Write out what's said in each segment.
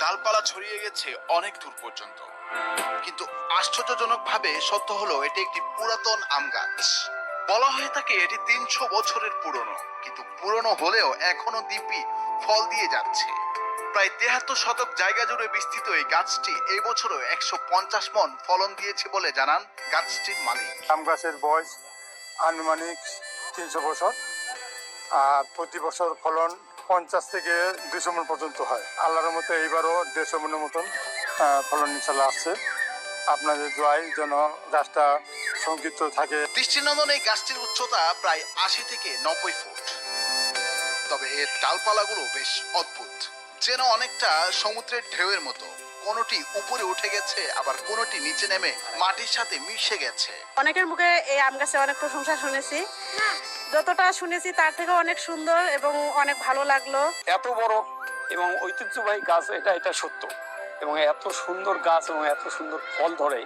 ডালপালা ছড়িয়ে গেছে অনেক দূর পর্যন্ত। কিন্তু আশ্চর্যজনকভাবে সত্য হলো, এটি একটি পুরাতন আম গাছ। বলা হয়ে থাকে এটি তিনশো বছরের পুরনো। কিন্তু পুরনো হলেও এখনও দিব্যি ফল দিয়ে যাচ্ছে। প্রায় তেহাত্তর শতক জায়গা জুড়ে বিস্তৃত এই গাছটি এই বছরও একশো পঞ্চাশ মন ফলন দিয়েছে বলে জানান গাছটির মালিক। আম গাছের বয়স আনুমানিক তিনশো বছর, আর প্রতি বছর ফলন পঞ্চাশ থেকে দুশো মন পর্যন্ত হয়। আল্লাহর মতো এইবারও দেড়শো মনের মতন ফলন ইনশাল্লাহ আসছে। আপনাদের দোয়াই যেন গাছটা সংক্ষিপ্ত থাকে। দৃষ্টিনন্দন এই গাছটির উচ্চতা প্রায় আশি থেকে নব্বই ফুট। তবে এর ডালপালাগুলো বেশ অদ্ভুত, যেন অনেকটা সমুদ্রের ঢেউয়ের মতো। কোনোটি উপরে উঠে গেছে আবার কোনোটি নিচে নেমে মাটির সাথে মিশে গেছে। অনেকের মুখে এই আম গাছে অনেক প্রশংসা শুনেছি। যতটা শুনেছি তার থেকে অনেক সুন্দর এবং অনেক ভালো লাগল। এত বড় এবং ঐতিহ্যবাহী গাছ এটা এটা সত্য। এবং এত সুন্দর গাছ এবং এত সুন্দর ফল ধরে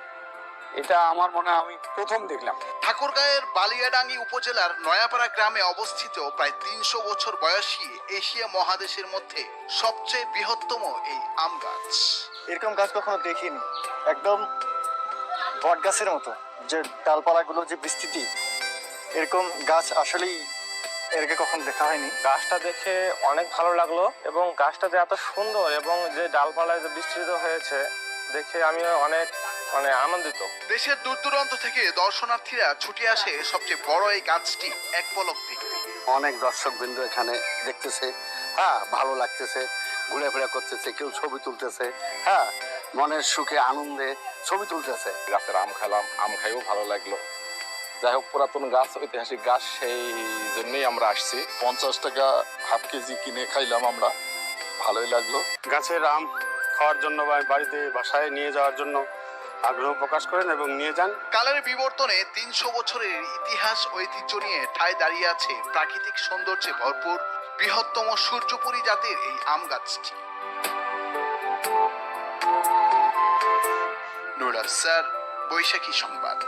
এটা আমার মনে হয় আমি প্রথম দেখলাম। ঠাকুরগাঁয়ের বালিয়াডাঙ্গি উপজেলার নয়াপাড়া গ্রামে অবস্থিত প্রায় তিনশো বছর বয়সী এশিয়া মহাদেশের মধ্যে সবচেয়ে বৃহত্তম এই আম গাছ। এরকম গাছ কখনো দেখিনি। একদম বট গাছের মতো। যে ডালপালাগুলো যে বিস্তৃতি এরকম গাছ আসলেই এর আগে কখনো দেখা হয়নি। গাছটা দেখে অনেক ভালো লাগল এবং গাছটা যে এত সুন্দর এবং যে ডালপালায় যে বিস্তৃত হয়েছে দেখে আমি অনেক মানে আনন্দিত। দেশের দূর দূরান্ত থেকে দর্শনার্থীরা ছুটে আসে সবচেয়ে বড় এই গাছটি এক পলক দেখতে। অনেক দর্শক বিন্দু এখানে দেখতেছে। হ্যাঁ ভালো লাগতেছে ঘুরে ফিরে করতেছে কেউ ছবি তুলতেছে। হ্যাঁ মনের সুখে আনন্দে ছবি তুলতেছে। গাছের আম খেলাম আম খাইও ভালো লাগল। যাই হোক পুরাতন গাছ ঐতিহাসিক গাছ সেই জন্যই আমরা আসছি। পঞ্চাশ টাকা হাফ কেজি কিনে খাইলাম আমরা। ভালোই লাগল। গাছের আম খাওয়ার জন্য বা বাড়িতে বাসায় নিয়ে যাওয়ার জন্য আগ্রহ প্রকাশ করেন এবং নিয়ে যান। কালের বিবর্তনে তিনশো বছরের ইতিহাস, ঐতিহ্য নিয়ে ঠায় দাঁড়িয়ে আছে প্রাকৃতিক সৌন্দর্যে ভরপুর বৃহত্তম সূর্যপুরী জাতির এই আম গাছটি। নুরাল স্যার, বৈশাখী সংবাদ।